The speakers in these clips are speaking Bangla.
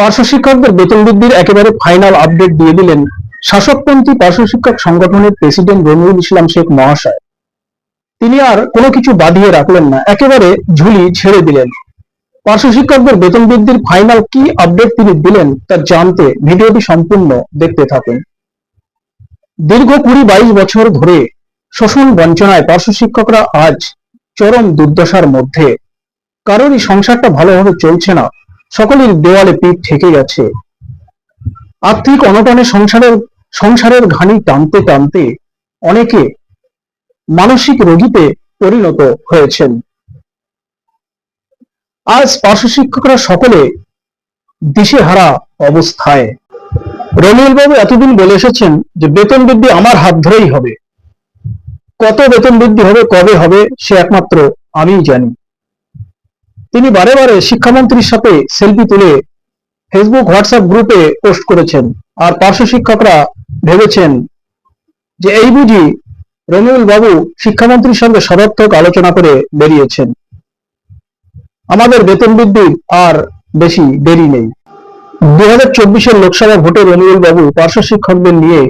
পার্শ্ব শিক্ষকদের বেতন বৃদ্ধির একেবারে ফাইনাল আপডেট দিয়ে দিলেন শাসকপন্থী পার্শ্ব শিক্ষক সংগঠনের প্রেসিডেন্ট রমিউল ইসলাম শেখ মহাশয়। তিনি আর কোনো কিছু বাদিয়ে রাখলেন না, একেবারে ঝুলি ছেড়ে দিলেন। পার্শ্ব শিক্ষকদের বেতন বৃদ্ধির ফাইনাল কি আপডেট তিনি দিলেন তা জানতে ভিডিওটি সম্পূর্ণ দেখতে থাকুন। দীর্ঘ কুড়ি বাইশ বছর ধরে শোষণ বঞ্চনায় পার্শ্ব শিক্ষকরা আজ চরম দুর্দশার মধ্যে। কারোরই সংসারটা ভালোভাবে চলছে না। সকলের দেওয়ালে পিঠ ঠেকে গেছে। আর্থিক অনটনে সংসারের সংসারের ঘানি টানতে টানতে অনেকে মানসিক রোগীতে পরিণত হয়েছেন। আজ পার্শ্ব শিক্ষকরা সকলে দিশেহারা অবস্থায়। রমিউল বাবু এতদিন বলে এসেছেন যে বেতন বৃদ্ধি আমার হাত ধরেই হবে। কত বেতন বৃদ্ধি হবে, কবে হবে, সে একমাত্র আমিই জানি। তিনি বারে বারে শিক্ষামন্ত্রীর সাথে সেলফি তুলে ফেসবুক হোয়াটসঅ্যাপ গ্রুপে পোস্ট করেছেন। আর পার্শ্ব শিক্ষকরা ভেবেছেন যে এই বুঝি রমিউল বাবু শিক্ষামন্ত্রীর সঙ্গে সদর্থক আলোচনা করে বেরিয়েছেন। আমাদের বেতন বৃদ্ধির আর বেশি দেরি নেই। দু হাজার চব্বিশের লোকসভা ভোটে রমিউল বাবু পার্শ্ব শিক্ষকদের নিয়ে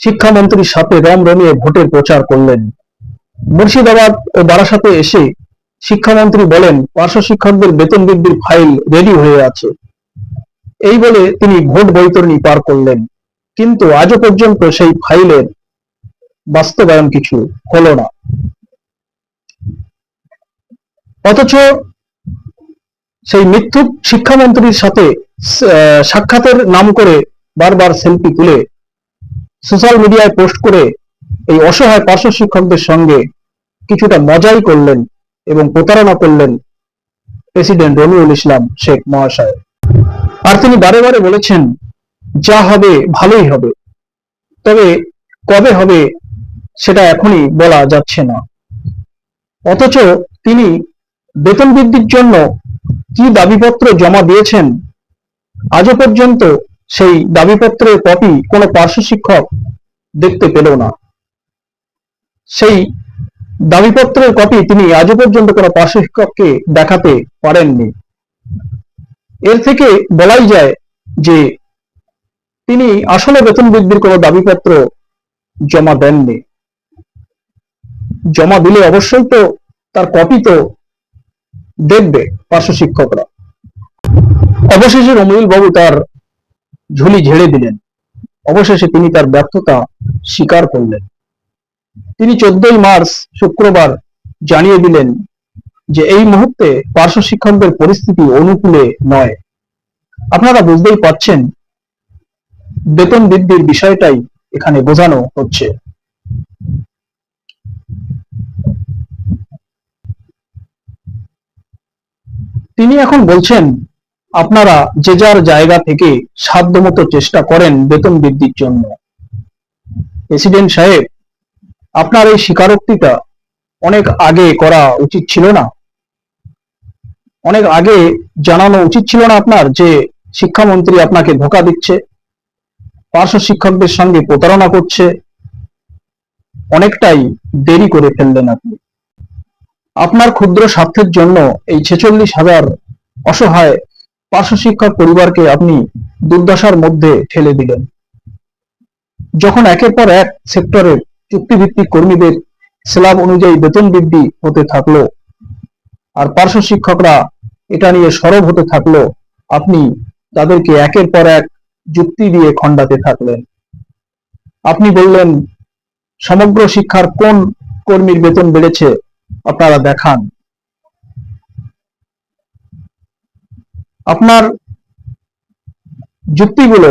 শিক্ষামন্ত্রীর সাথে রম রমিয়ে ভোটের প্রচার করলেন। মুর্শিদাবাদ ও বারাসাতে এসে শিক্ষামন্ত্রী বলেন, পার্শ্ব শিক্ষকদের বেতন বৃদ্ধির ফাইল রেডি হয়ে আছে। এই বলে তিনি ভোট বৈতরণী পার করলেন। কিন্তু আজও পর্যন্ত সেই ফাইলের বাস্তবায়ন কিছু হলো না। অথচ সেই মিথ্যুক শিক্ষামন্ত্রীর সাথে সাক্ষাতের নাম করে বারবার সেলফি তুলে, সোশ্যাল মিডিয়ায় পোস্ট করে এই অসহায় পার্শ্ব শিক্ষকদের সঙ্গে কিছুটা মজাই করলেন এবং প্রতারণা করলেন প্রেসিডেন্ট রমিউল ইসলাম শেখ মহাশয়। আর তিনি বারে বারে বলেছেন, যা হবে ভালোই হবে। তবে কবে হবে সেটা এখনই বলা যাচ্ছে না। অথচ তিনি বেতন বৃদ্ধির জন্য কি দাবিপত্র জমা দিয়েছেন আজও পর্যন্ত সেই দাবিপত্রের কপি কোনো পার্শ্ব শিক্ষক দেখতে পেল না। সেই দাবিপত্রের কপি তিনি আজও পর্যন্ত কোনো পার্শ্ব শিক্ষককে দেখাতে পারেননি। এর থেকে বলাই যায় যে তিনি আসলে বেতন বৃদ্ধির কোনো দাবিপত্র জমা দেননি। জমা দিলে অবশ্যই তো তার কপি তো দেখবে পার্শ্ব শিক্ষকরা। অবশেষে রমিউল বাবু তার ঝুলি ঝেড়ে দিলেন। অবশেষে তিনি তার ব্যর্থতা স্বীকার করলেন। তিনি চোদ্দই মার্চ শুক্রবার জানিয়ে দিলেন যে এই মুহূর্তে পার্শ্ব শিক্ষকদের পরিস্থিতি অনুকূলে নয়। আপনারা বুঝতেই পারছেন, বেতন বৃদ্ধির বিষয়টাই এখানে বোঝানো হচ্ছে। তিনি এখন বলছেন, আপনারা যে যার জায়গা থেকে সাধ্যমতো চেষ্টা করেন বেতন বৃদ্ধির জন্য। প্রেসিডেন্ট সাহেব আপনার এই স্বীকারোক্তিটা অনেক আগে করা উচিত ছিল না। অনেক আগে জানানো উচিত ছিল না আপনার যে শিক্ষামন্ত্রী আপনাকে ধোকা দিচ্ছে, পার্শ্ব শিক্ষকদের সঙ্গে প্রতারণা করছে, অনেকটাই দেরি করে ফেললেন আপনি। আপনার ক্ষুদ্র স্বার্থের জন্য এই ছেচল্লিশ হাজার অসহায় পার্শ্ব শিক্ষক পরিবারকে আপনি দুর্দশার মধ্যে ঠেলে দিলেন। যখন একের পর এক সেক্টরের চুক্তিভিত্তিক কর্মীদের স্ল্যাব অনুযায়ী বেতন বৃদ্ধি হতে থাকল। আর পার্শ্ব শিক্ষকরা এটা নিয়ে সরব হতে থাকল। আপনি তাদেরকে একের পর এক যুক্তি দিয়ে খণ্ডাতে থাকলেন। আপনি বললেন, সমগ্র শিক্ষার কোন কর্মীর বেতন বেড়েছে আপনারা দেখান। আপনার যুক্তিগুলো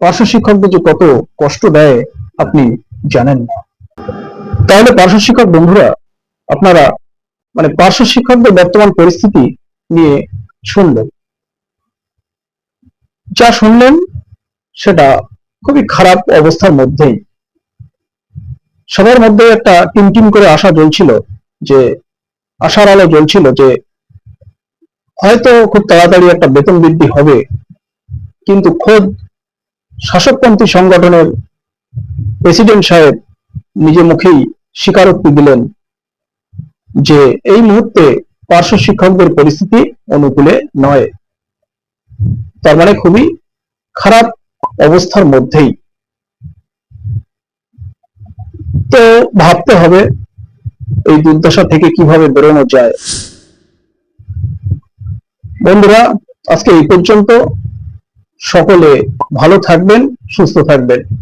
পার্শ্ব শিক্ষকদের যে কত কষ্ট দেয় আপনি জানেন না। তাহলে পার্শ্ব শিক্ষক বন্ধুরা, আপনারা মানে পার্শ্ব শিক্ষকদের বর্তমান পরিস্থিতি নিয়ে শুনলেন। যা শুনলেন, সেটা খুবই খারাপ অবস্থার মধ্যেই। সবার মধ্যে একটা টিমটিম করে আশা জ্বলছিল যে, আশার আলো জ্বলছিল যে, হয়তো খুব তাড়াতাড়ি একটা বেতন বৃদ্ধি হবে। কিন্তু খোদ শাসকপন্থী সংগঠনের প্রেসিডেন্ট সাহেব নিজে মুখেই স্বীকারোক্তি দিলেন যে এই মুহূর্তে পার্শ্ব শিক্ষকদের পরিস্থিতি অনুকূলে নয়। তার মানে খুবই খারাপ অবস্থার মধ্যেই। তো ভাবতে হবে এই দুর্দশা থেকে কীভাবে বেরোনো যায়। বন্ধুরা, আজকে এই পর্যন্ত। সকলে ভালো থাকবেন, সুস্থ থাকবেন।